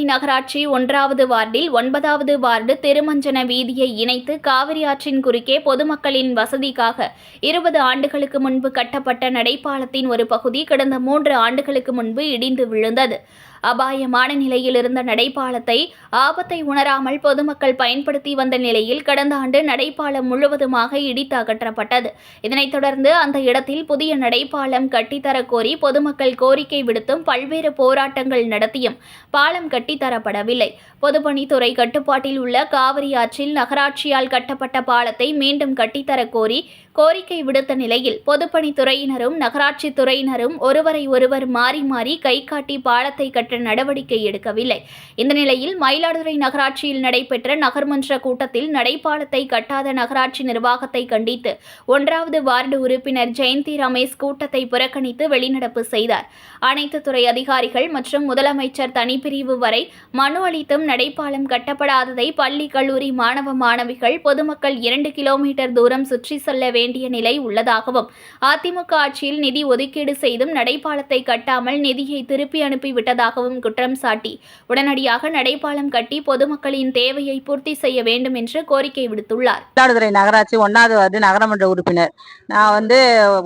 நகராட்சி ஒன்றாவது வார்டில் ஒன்பதாவது வார்டு திருமஞ்சன வீதியை இணைத்து காவிரி ஆற்றின் குறுக்கே பொதுமக்களின் வசதிக்காக இருபது ஆண்டுகளுக்கு முன்பு கட்டப்பட்ட நடைபாலத்தின் ஒரு பகுதி கடந்த மூன்று ஆண்டுகளுக்கு முன்பு இடிந்து விழுந்தது. அபாயமான நிலையில் இருந்த நடைபாலத்தை ஆபத்தை உணராமல் பொதுமக்கள் பயன்படுத்தி வந்த நிலையில் கடந்த ஆண்டு நடைபாலம் முழுவதுமாக இடித்து அகற்றப்பட்டது. இதனைத் தொடர்ந்து அந்த இடத்தில் புதிய நடைபாலம் கட்டித்தரக்கோரி பொதுமக்கள் கோரிக்கை விடுத்தும் பல்வேறு போராட்டங்கள் நடத்தியும் பாலம் கட்டித்தரப்படவில்லை. பொதுப்பணித்துறை கட்டுப்பாட்டில் உள்ள காவிரி ஆற்றில் நகராட்சியால் கட்டப்பட்ட பாலத்தை மீண்டும் கட்டித்தரக்கோரி கோரிக்கை விடுத்த நிலையில் பொதுப்பணித்துறையினரும் நகராட்சி துறையினரும் ஒருவரை ஒருவர் மாறி மாறி கை காட்டி பாலத்தை கட்ட நடவடிக்கை எடுக்கவில்லை. இந்த நிலையில் மயிலாடுதுறை நகராட்சியில் நடைபெற்ற நகர்மன்ற கூட்டத்தில் நடைபாலத்தை கட்டாத நகராட்சி நிர்வாகத்தை கண்டித்து ஒன்றாவது வார்டு உறுப்பினர் ஜெயந்தி ரமேஷ் கூட்டத்தை புறக்கணித்து வெளிநடப்பு செய்தார். அனைத்து துறை அதிகாரிகள் மற்றும் முதலமைச்சர் தனிப்பிரிவு வரை மனு அளித்தும் நடைபாலம் கட்டப்படாததை பள்ளி கல்லூரி மாணவ மாணவிகள் பொதுமக்கள் இரண்டு கிலோமீட்டர் தூரம் சுற்றி செல்ல வேண்டிய நிலை உள்ளதாகவும் அதிமுக ஆட்சியில் நிதி ஒதுக்கீடு செய்தும் நடைபாலத்தை கட்டாமல் நிதியை திருப்பி அனுப்பிவிட்டதாகவும் குற்றம் சாட்டி உடனடியாக நடைபாலம் கட்டி பொதுமக்களின் தேவையை பூர்த்தி செய்ய வேண்டும் என்று கோரிக்கை விடுத்துள்ளார். மயிலாடுதுறை நகராட்சி ஒன்றாவது வார்டு நகரமன்ற உறுப்பினர். நான் வந்து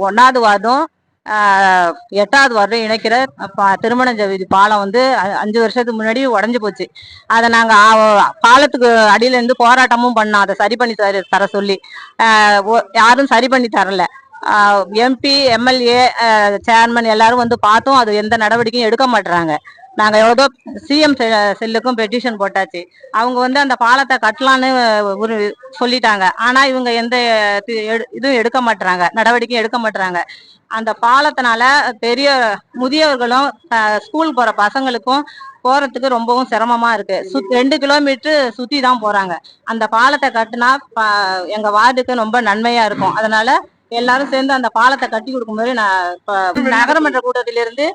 ஒன்றாவது வார்டும் எட்டாவது வருடம் இணைக்கிற பா- திருமண வீதி பாலம் வந்து அஞ்சு வருஷத்துக்கு முன்னாடி உடஞ்சி போச்சு. அதை நாங்கள் பாலத்துக்கு அடியிலேருந்து போராட்டமும் பண்ணோம். அதை சரி பண்ணி தர தர சொல்லி. யாரும் சரி பண்ணி தரல. எம்பி எம்எல்ஏ சேர்மன் எல்லாரும் வந்து பார்த்தோம். அது எந்த நடவடிக்கையும் எடுக்க மாட்டுறாங்க நாங்கள் எவ்வளோ சிஎம் செல்லுக்கும் பெட்டிஷன் போட்டாச்சு. அவங்க வந்து அந்த பாலத்தை கட்டலான்னு ஒரு சொல்லிட்டாங்க. ஆனா இவங்க எந்த எடு- இதுவும் எடுக்க மாட்டுறாங்க நடவடிக்கையும் எடுக்க மாட்டுறாங்க அந்த பாலத்தினால பெரிய முதியவர்களும் அஹ், ஸ்கூல் போற பசங்களுக்கும் போறதுக்கு ரொம்பவும் சிரமமா இருக்கு. சுத் ரெண்டு கிலோமீட்டர் சுத்தி தான் போறாங்க. அந்த பாலத்தை கட்டினா எங்க வார்டுக்கு ரொம்ப நன்மையா இருக்கும். அதனால எல்லாரும் சேர்ந்து அந்த பாலத்தை கட்டி கொடுக்கும்போது நான் நகரமன்ற கூட்டத்திலிருந்து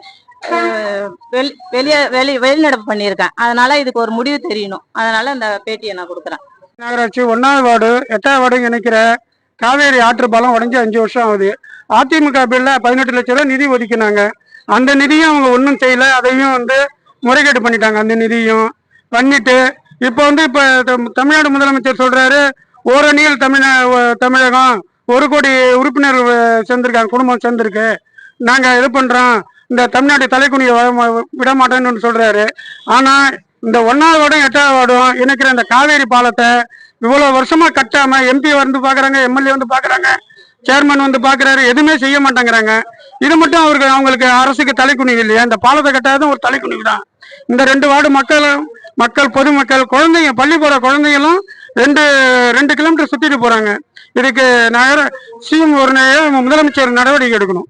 வெளியே வெளி வெளிநடப்பு பண்ணியிருக்கேன். அதனால இதுக்கு ஒரு முடிவு தெரியணும். அதனால இந்த பேட்டியை நான் கொடுக்குறேன். நகராட்சி ஒன்றாவது வார்டு எட்டாவது வார்டு இணைக்கிற காவேரி ஆற்று பாலம் உடஞ்சி அஞ்சு வருஷம் ஆகுது. அதிமுக பில்ல பதினெட்டு லட்ச ரூபா நிதி ஒதுக்கினாங்க. அந்த நிதியும் அவங்க ஒன்றும் செய்யல. அதையும் வந்து முறைகேடு பண்ணிட்டாங்க. அந்த நிதியும் பண்ணிட்டு இப்போ வந்து இப்போ தமிழ்நாடு முதலமைச்சர் சொல்றாரு ஓரணியில் தமிழ தமிழகம் ஒரு கோடி உறுப்பினர் சேர்ந்திருக்காங்க குடும்பம் சேர்ந்திருக்கு. நாங்கள் இது பண்ணுறோம் இந்த தமிழ்நாட்டு தலைக்குனியை விட மாட்டேன்னு சொல்றாரு. ஆனால் இந்த ஒன்னாவது வார்டும் எட்டாவது வார்டும் இணைக்கிற இந்த காவேரி பாலத்தை இவ்வளவு வருஷமா கட்டாம எம்பி வந்து பாக்குறாங்க எம்எல்ஏ வந்து பாக்குறாங்க சேர்மன் வந்து பாக்குறாரு எதுவுமே செய்ய மாட்டேங்கிறாங்க. இது மட்டும் அவருக்கு அவங்களுக்கு அரசுக்கு தலைக்குனிவு இல்லையா? இந்த பாலத்தை கட்டாததும் ஒரு தலைக்குனிவு தான். இந்த ரெண்டு வார்டு மக்கள் மக்கள் பொதுமக்கள் குழந்தைங்க பள்ளி போற குழந்தைங்களும் ரெண்டு ரெண்டு கிலோமீட்டர் சுத்திட்டு போறாங்க. இதுக்கு நகர சிஎம் ஒரு முதலமைச்சர் நடவடிக்கை எடுக்கணும்.